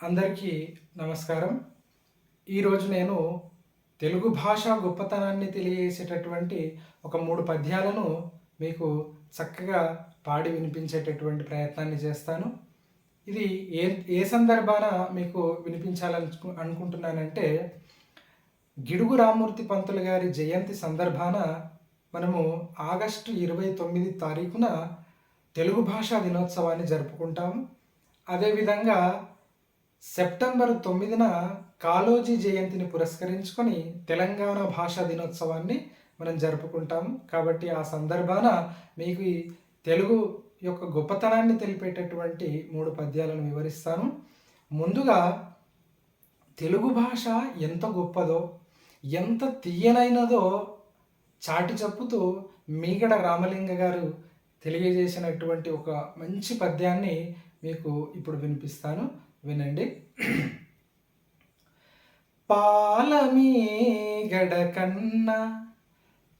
అందరికీ నమస్కారం. ఈరోజు నేను తెలుగు భాష గొప్పతనాన్ని తెలియజేసేటటువంటి ఒక మూడు పద్యాలను మీకు చక్కగా పాడి వినిపించేటటువంటి ప్రయత్నాన్ని చేస్తాను. ఇది ఏ ఏ సందర్భాన మీకు వినిపించాలను అనుకుంటున్నానంటే గిడుగు రామ్మూర్తి పంతులు గారి జయంతి సందర్భాన మనము ఆగస్టు ఇరవై తొమ్మిది తారీఖున తెలుగు భాషా దినోత్సవాన్ని జరుపుకుంటాము. అదేవిధంగా సెప్టెంబర్ తొమ్మిదిన కాళోజీ జయంతిని పురస్కరించుకొని తెలంగాణ భాషా దినోత్సవాన్ని మనం జరుపుకుంటాము కాబట్టి ఆ సందర్భాన మీకు ఈ తెలుగు యొక్క గొప్పతనాన్ని తెలిపేటటువంటి మూడు పద్యాలను వివరిస్తాను. ముందుగా తెలుగు భాష ఎంత గొప్పదో ఎంత తీయనైనదో చాటి చెప్పుతూ మీగడ రామలింగ గారు తెలియజేసినటువంటి ఒక మంచి పద్యాన్ని మీకు ఇప్పుడు వినిపిస్తాను. వినండి. పాలమీగడ కన్నా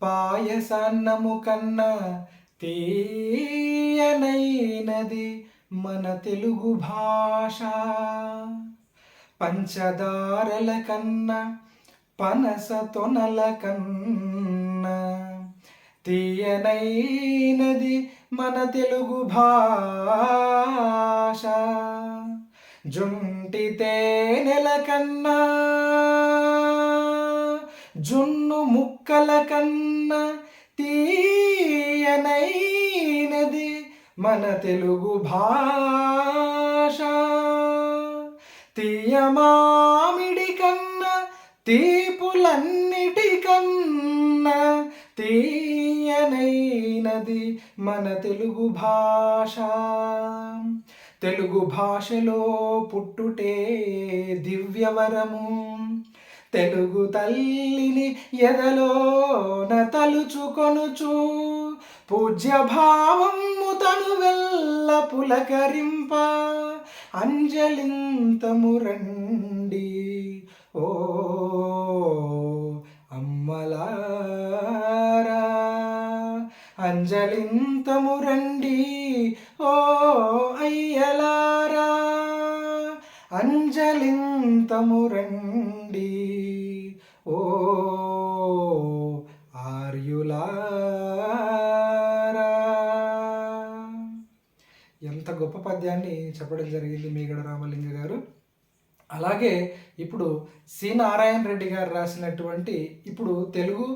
పాయసాన్నము కన్నా తీయనైనది మన తెలుగు భాష. పంచదారల కన్నా పనస తొనల కన్నా తీయనైనది మన తెలుగు భాష. జుంటితే నెల కన్నా జున్ను ముక్కల కన్నా తీయనైనది మన తెలుగు భాష. తీయమామిడి కన్నా తీపులన్నిటికన్నా తీయనైనది మన తెలుగు భాష. తెలుగు భాషలో పుట్టుటే దివ్యవరము. తెలుగు తల్లిని ఎదలోన తలుచుకొనుచు పూజ్య భావము తను వెళ్ళ పులకరింప. అంజలింతము రండి ఓ అమ్మలారా. అంజలింతము రండి ఓ అంజలింతమురండి. ఓ ఆర్యులారా. ఎంత గొప్ప పద్యాన్ని చెప్పడం జరిగింది మీగడ రామలింగ గారు. అలాగే ఇప్పుడు సి నారాయణ రెడ్డి గారు రాసినటువంటి ఇప్పుడు తెలుగు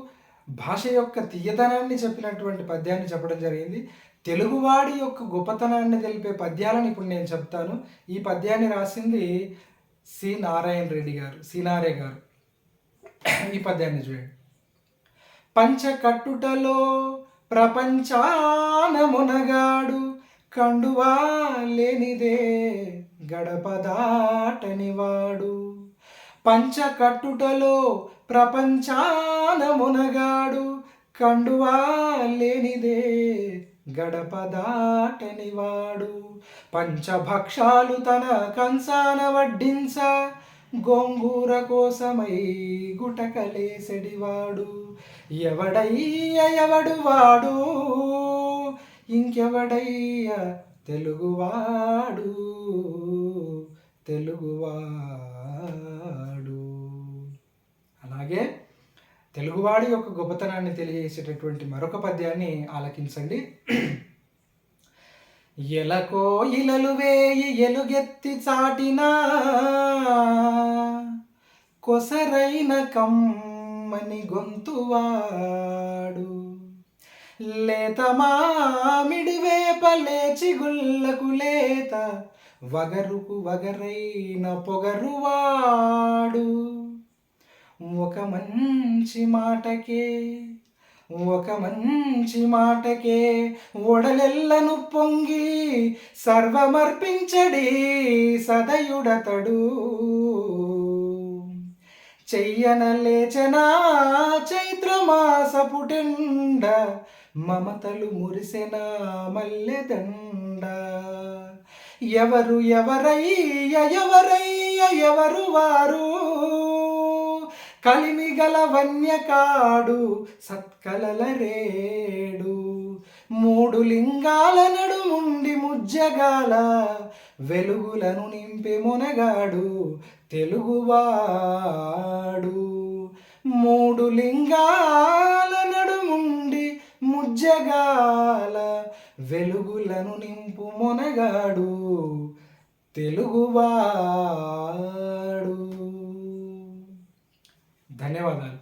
భాష యొక్క తీయదనాన్ని చెప్పినటువంటి పద్యాన్ని చెప్పడం జరిగింది. తెలుగువాడి యొక్క గొప్పతనాన్ని తెలిపే పద్యాలను ఇప్పుడు నేను చెప్తాను. ఈ పద్యాన్ని రాసింది సి నారాయణ రెడ్డి గారు సినారే గారు. ఈ పద్యాన్ని చూడండి. పంచకట్టుటలో ప్రపంచానమునగాడు కండువా లేనిదే గడప దాటనివాడు. పంచకట్టుటలో ప్రపంచానమునగాడు కండువా లేనిదే గడప దాటనివాడు పంచభక్షాలు తన కంసాన వడ్డించ గోంగూర కోసమై గుటకలేసడివాడు. ఎవడయ్య ఎవడు వాడు? ఇంకెవడయ్య తెలుగువాడు? తెలుగువాడు. అలాగే తెలుగువాడి యొక్క గొప్పతనాన్ని తెలియజేసేటటువంటి మరొక పద్యాన్ని ఆలకించండి. ఎలకో ఇలలు వేయి ఎలుగెత్తి చాటినా కొసరైన కమ్మని గొంతువాడు. లేత మామిడి వేప లేచి గుల్లకు లేత వగరుకు వగరైన పొగరువాడు. ఒక మంచి మాటకే ఒక మంచి మాటకే ఒడలెల్లను పొంగి సర్వమర్పించడి సదయుడతడు. చెయ్యన లేచనా చైత్రమాసపుటెండ మమతలు మురిసెన మల్లెదండ. ఎవరు ఎవరయ్య ఎవరయ్య ఎవరు వారు? కలిమిగల వన్యకాడు సత్కలల రేడు. మూడు లింగాల నడుముండి ముజ్జగాల వెలుగులను నింపి మొనగాడు తెలుగువాడు. మూడు లింగాల నడుముండి ముజ్జగాల వెలుగులను నింపు మొనగాడు తెలుగువాడు. ధన్యవాదాలు